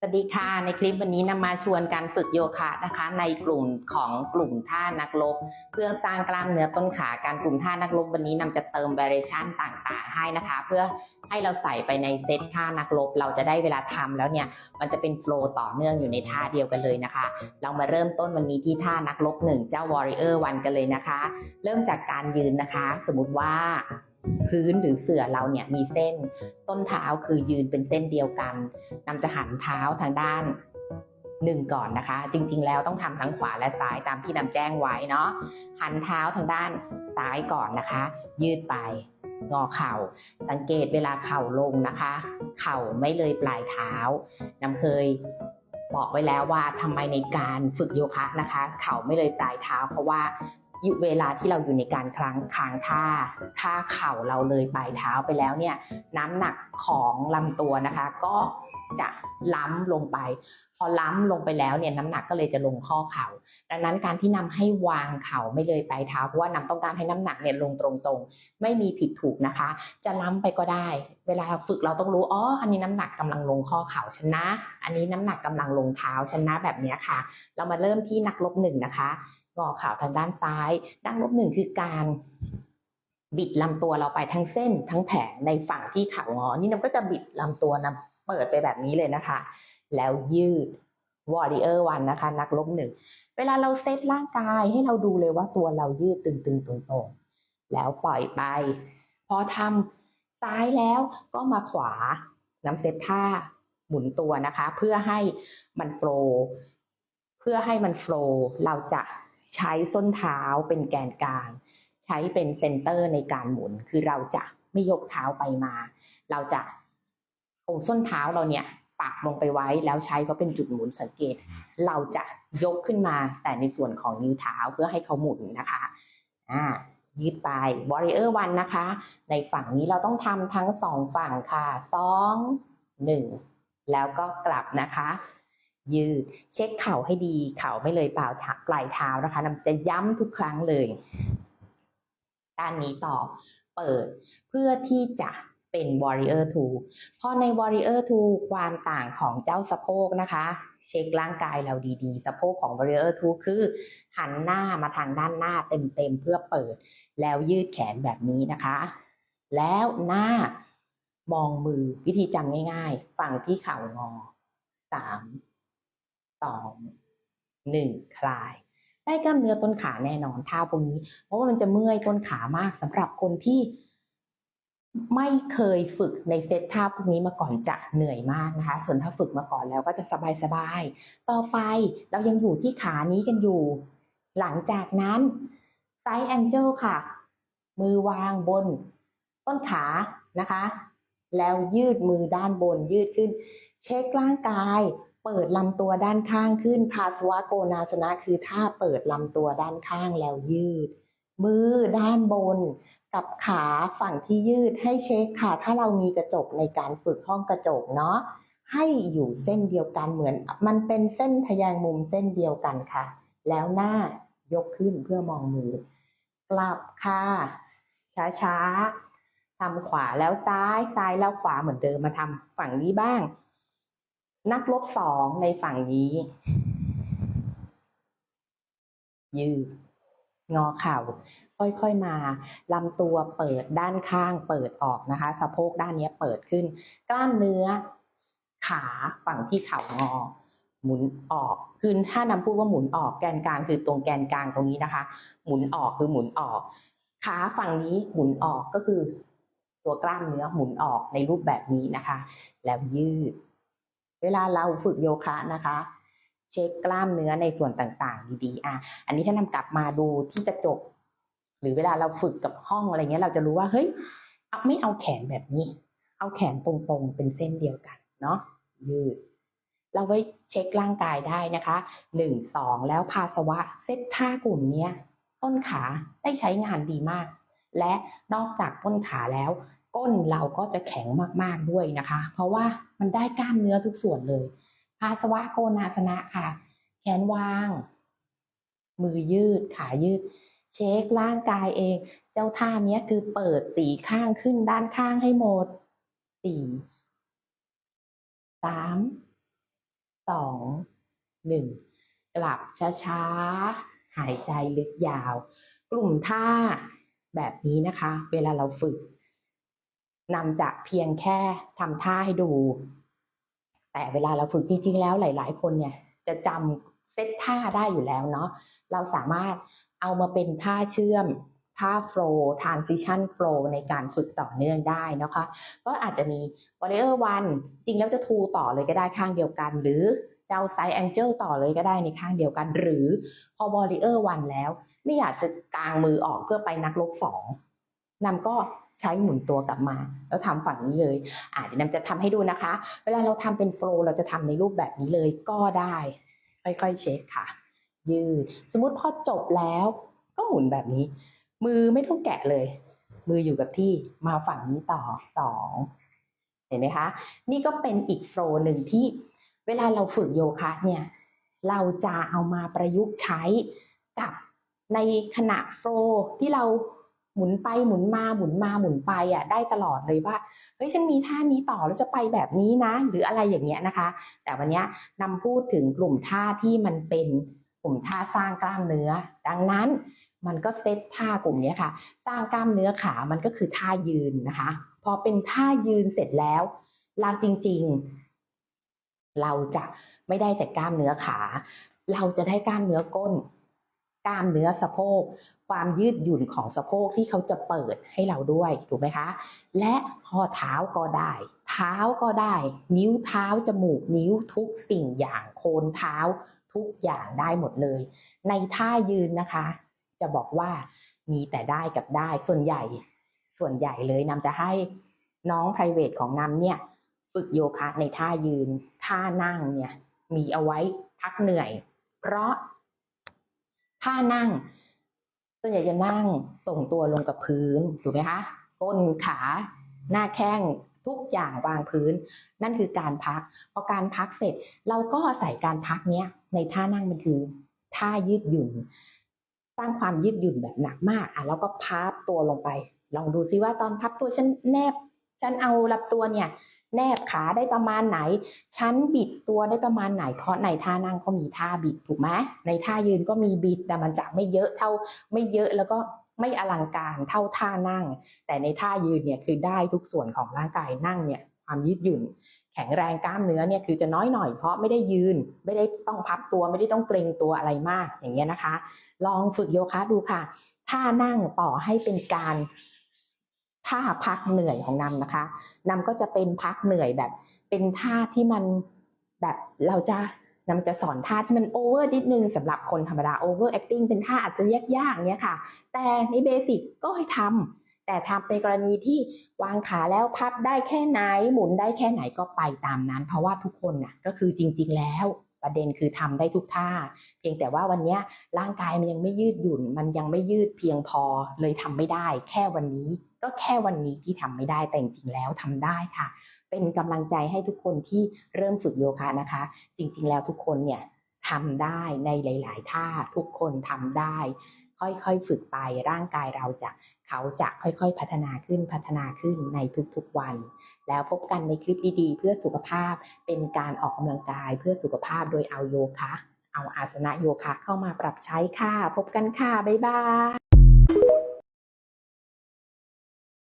สวัสดีค่ะในคลิปวันนี้นำมาชวนการฝึกโยคะนะคะ ในกลุ่มของกลุ่มท่านักลบ เพื่อสร้างกล้ามเนื้อต้นขาการกลุ่มท่านักลบวันนี้นำจะเติม variation ต่างๆ ให้นะคะ เพื่อให้เราใส่ไปในเซตท่านักลบ เราจะได้เวลาทำแล้วเนี่ยมันจะเป็นโฟล์ต่อเนื่องอยู่ในท่าเดียวกันเลยนะคะ เรามาเริ่มต้นวันนี้ที่ท่านักลบหนึ่งเจ้า warrior one กันเลยนะคะ เริ่มจากการยืนนะคะ สมมติว่า พื้นหรือเสื่อเราเนี่ยมีเส้นส้นเท้าคือยืนเป็นเส้นเดียวกันนำจะหันเท้าทางด้านหนึ่งก่อนนะคะ จริงๆ แล้วต้องทำทั้งขวาและซ้ายตามที่นำแจ้งไว้เนาะหันเท้าทางด้านซ้ายก่อนนะคะ ยืดไปงอเข่า สังเกตเวลาเข่าลงนะคะ เข่าไม่เลยปลายเท้านำเคยบอกไว้แล้วว่าทำไมในการฝึกโยคะนะคะ เข่าไม่เลยปลายเท้า เพราะว่า เวลาที่เราอยู่ในการคลังค้างท่าถ้าเข่าเราเลยปลายเท้าไปแล้วเนี่ยน้ำหนักของลำตัวนะคะ ก็จะล้ำลงไป พอล้ำลงไปแล้วเนี่ยน้ำหนักก็เลยจะลงข้อเข่า ดังนั้นการที่นำให้วางเข่าไม่เลยปลายเท้าเพราะว่านำต้องการให้น้ำหนักเนี่ยลงตรงๆ ไม่มีผิดถูกนะคะ จะล้ำไปก็ได้ เวลาฝึกเราต้องรู้อ๋ออันนี้น้ำหนักกำลังลงข้อเข่าฉันะ อันนี้น้ำหนักกำลังลงเท้าฉันะแบบนี้ค่ะ เรามาเริ่มที่นักลบหนึ่งนะคะ งอข่าทางด้านซ้ายนักลบหนึ่งคือการบิดลำตัวเราไปทั้งเส้นทั้งแผงในฝั่งที่ข่างอ นี่น้ำก็จะบิดลำตัวนำเปิดไปแบบนี้เลยนะคะ แล้วยืด warrior one นนะคะ นักลบหนึ่งเวลาเราเซตร่างกายให้เราดูเลยว่าตัวเรายืดตึงๆตรงๆแล้วปล่อยไป พอทำซ้ายแล้วก็มาขวาน้ำเซตท่าหมุนตัวนะคะ เพื่อให้มันโฟล์เพื่อให้มันโฟล์เราจะ ใช้ส้นเท้าเป็นแกนกลาง ใช้เป็นเซนเตอร์ในการหมุน คือเราจะไม่ยกเท้าไปมา เราจะอาส้นเท้าเราเนี่ยปักลงไปไว้แล้วใช้ก็เป็นจุดหมุนสังเกต เราจะยกขึ้นมาแต่ในส่วนของนิ้วเท้าเพื่อให้เขาหมุนนะคะอ่ายืดไป warrior one นะคะ ในฝั่งนี้เราต้องทำทั้งสองฝั่งค่ะสองหนึ่งแล้วก็กลับนะคะ ยืด เช็คเข่าให้ดี เข่าไม่เลยเปล่าปลายเท้านะคะนำจะย้ำทุกครั้งเลยด้านนี้ต่อเปิดเพื่อที่จะเป็น warrior two พอใน warrior two ความต่างของเจ้าสะโพกนะคะ เช็คร่างกายเราดีๆ สะโพกของ warrior two คือ หันหน้ามาทางด้านหน้าเต็มๆเพื่อเปิด แล้วยืดแขนแบบนี้นะคะ แล้วหน้ามองมือวิธีจำง่ายๆ ฝั่งที่เข่างอสาม สองหนึ่งคลายได้กล้ามเนื้อต้นขาแน่นอนท่าพวกนี้ เพราะว่ามันจะเมื่อยต้นขามากสำหรับคนที่ไม่เคยฝึกในเซตท่าพวกนี้มาก่อนจะเหนื่อยมากนะคะ ส่วนถ้าฝึกมาก่อนแล้วก็จะสบายๆต่อไปเรายังอยู่ที่ขานี้กันอยู่ หลังจากนั้นไซส์แองเจิลค่ะ มือวางบนต้นขานะคะ แล้วยืดมือด้านบนยืดขึ้น เช็คร่างกาย เปิดลำตัวด้านข้างขึ้นภาสวะโกนาสนะคือท่าเปิดลำตัวด้านข้างแล้วยืด มือด้านบนกับขาฝั่งที่ยืดให้เช็คค่ะ ถ้าเรามีกระจกในการฝึกห้องกระจกเนาะให้อยู่เส้นเดียวกันเหมือน มันเป็นเส้นทะแยงมุมเส้นเดียวกันค่ะ แล้วหน้ายกขึ้นเพื่อมองมือ กลับค่ะ ช้าๆทำขวาแล้วซ้ายซ้ายแล้วขวาเหมือนเดิมมาทำฝั่งนี้บ้าง นักลบสองในฝั่งนี้ ยืด งอเข่า ค่อยๆมาลำตัวเปิดด้านข้างเปิดออกนะคะ สะโพกด้านนี้เปิดขึ้น กล้ามเนื้อ ขาฝั่งที่เข่างอ หมุนออกคือถ้านำพูดว่าหมุนออกแกนกลางคือตรงแกนกลางตรงนี้นะคะ หมุนออกคือหมุนออก ขาฝั่งนี้หมุนออกก็คือ ตัวกล้ามเนื้อหมุนออกในรูปแบบนี้นะคะ แล้วยืด เวลาเราฝึกโยคะนะคะ เช็คกล้ามเนื้อในส่วนต่างๆ ดีๆอะอันนี้ถ้านำกลับมาดูที่กระจก หรือเวลาเราฝึกกับห้องอะไรเงี้ย เราจะรู้ว่าเฮ้ยเอาไม่เอาแขนแบบนี้ เอาแขนตรงๆ เป็นเส้นเดียวกันเนาะยืดเราไว้เช็คร่างกายได้นะคะหนึ่งสองแล้วภาสวะเซตท่ากลุ่มเนี้ยต้นขาได้ใช้งานดีมาก และนอกจากต้นขาแล้ว ก้นเราก็จะแข็งมากๆด้วยนะคะ เพราะว่ามันได้กล้ามเนื้อทุกส่วนเลยภาสวะโกนาสนะค่ะ แขนวาง มือยืดขายืด เช็คร่างกายเอง เจ้าท่านี้คือเปิดสีข้างขึ้นด้านข้างให้หมดสี่สามสองหนึ่งกลับช้าๆ หายใจลึกยาว กลุ่มท่าแบบนี้นะคะ เวลาเราฝึก นำจากเพียงแค่ทำท่าให้ดู แต่เวลาเราฝึกจริง ๆ แล้วหลาย ๆ คนเนี่ย จะจำเซตท่าได้อยู่แล้วเนาะเราสามารถเอามาเป็นท่าเชื่อมท่า flow transition flow ในการฝึกต่อเนื่องได้นะคะ ก็อาจจะมี warrior one จริงแล้วจะทูต่อเลยก็ได้ข้างเดียวกัน หรือจะเอา side angle ต่อเลยก็ได้ในข้างเดียวกัน หรือพอ warrior one แล้ว ไม่อยากจะกางมือออกเพื่อไปนักลบสอง นำก็ใช้หมุนตัวกลับมา แล้วทำฝั่งนี้เลยอ่าเดี๋ยวนำจะทำให้ดูนะคะ เวลาเราทำเป็นโฟล์เราจะทำในรูปแบบนี้เลยก็ได้ ค่อยๆเช็คค่ะ ยืด สมมุติพอจบแล้ว ก็หมุนแบบนี้ มือไม่ต้องแกะเลย มืออยู่กับที่มาฝั่งนี้ต่อสองเห็นไหมคะ นี่ก็เป็นอีกโฟล์หนึ่งที่เวลาเราฝึกโยคะเนี่ย เราจะเอามาประยุกต์ใช้กับในขณะโฟล์ที่เรา หมุนไปหมุนมาหมุนมาหมุนไปอะได้ตลอดเลยว่าเฮ้ยฉันมีท่านี้ต่อแล้วจะไปแบบนี้นะ หรืออะไรอย่างเงี้ยนะคะ แต่วันเนี้ยนำพูดถึงกลุ่มท่าที่มันเป็นกลุ่มท่าสร้างกล้ามเนื้อ ดังนั้นมันก็เซตท่ากลุ่มนี้ค่ะ สร้างกล้ามเนื้อขามันก็คือท่ายืนนะคะ พอเป็นท่ายืนเสร็จแล้ว เราจริง ๆ เราจะไม่ได้แต่กล้ามเนื้อขา เราจะได้กล้ามเนื้อก้น กล้ามเนื้อสะโพก ความยืดหยุ่นของสะโพกที่เขาจะเปิดให้เราด้วยถูกไหมคะ และข้อเท้าก็ได้ เท้าก็ได้ นิ้วเท้าจมูกนิ้วทุกสิ่งอย่างโคนเท้าทุกอย่างได้หมดเลย ในท่ายืนนะคะ จะบอกว่ามีแต่ได้กับได้ส่วนใหญ่ ส่วนใหญ่เลยนำจะให้น้อง p r i v a t ของนำเนี่ยฝึกโยคะในท่ายืน ท่านั่งเนี่ยมีเอาไว้พักเหนื่อย เพราะท่านั่ง ส่วนใหญ่จะนั่งส่งตัวลงกับพื้นถูกไหมคะก้นขาหน้าแข้งทุกอย่างวางพื้น นั่นคือการพักพอการพักเสร็จเราก็อาศัยการพักเนี้ยในท่านั่งมันคือท่ายืดหยุ่น สร้างความยืดหยุ่นแบบหนักมากอะแล้วก็พับตัวลงไป ลองดูซิว่าตอนพับตัวฉันแนบ ฉันเอารับตัวเนี่ย แนบขาได้ประมาณไหนฉันบิดตัวได้ประมาณไหน เพราะในท่านั่งก็มีท่าบิดถูกไหมในท่ายืนก็มีบิดแต่มันจะไม่เยอะเท่าไม่เยอะแล้วก็ไม่อลังการเท่าท่านั่ง แต่ในท่ายืนเนี่ยคือได้ทุกส่วนของร่างกายนั่งเนี่ยความยืดหยุ่น แข็งแรงกล้ามเนื้อเนี่ยคือจะน้อยหน่อยเพราะไม่ได้ยืน ไม่ได้ต้องพับตัวไม่ได้ต้องเกรงตัวอะไรมากอย่างเงี้ยนะคะ ลองฝึกโยคะดูค่ะท่านั่งต่อให้เป็นการ ท่าพักเหนื่อยของนำนะคะนำก็จะเป็นพักเหนื่อยแบบ เป็นท่าที่มันแบบเราจะนำจะสอนท่าที่มันโอเวอร์นิดนึงสำหรับคนธรรมดาโอเวอร์แอคติ้งเป็นท่าอาจจะยากๆเนี้ยค่ะ แต่ในเบสิกก็ให้ทำแต่ทำในกรณีที่วางขาแล้วพับได้แค่ไหนหมุนได้แค่ไหนก็ไปตามนั้น เพราะว่าทุกคนน่ะก็คือจริง ๆ แล้ว ประเด็นคือทำได้ทุกท่า เพียงแต่ว่าวันนี้ร่างกายมันยังไม่ยืดหยุ่น มันยังไม่ยืดเพียงพอเลยทำไม่ได้ แค่วันนี้ก็แค่วันนี้ที่ทำไม่ได้แต่จริงๆแล้วทำได้ค่ะ เป็นกำลังใจให้ทุกคนที่เริ่มฝึกโยคะนะคะ จริงๆแล้วทุกคนเนี่ยทำได้ในหลาย ๆ ท่าทุกคนทำได้ ค่อยๆฝึกไปร่างกายเราจะ เขาจะค่อยๆพัฒนาขึ้นพัฒนาขึ้นในทุกๆวัน แล้วพบกันในคลิปดีๆ เพื่อสุขภาพเป็นการออกกำลังกายเพื่อสุขภาพโดยเอาโยคะ เอาอาสนะโยคะเข้ามาปรับใช้ค่ะ พบกันค่ะ บ๊ายบาย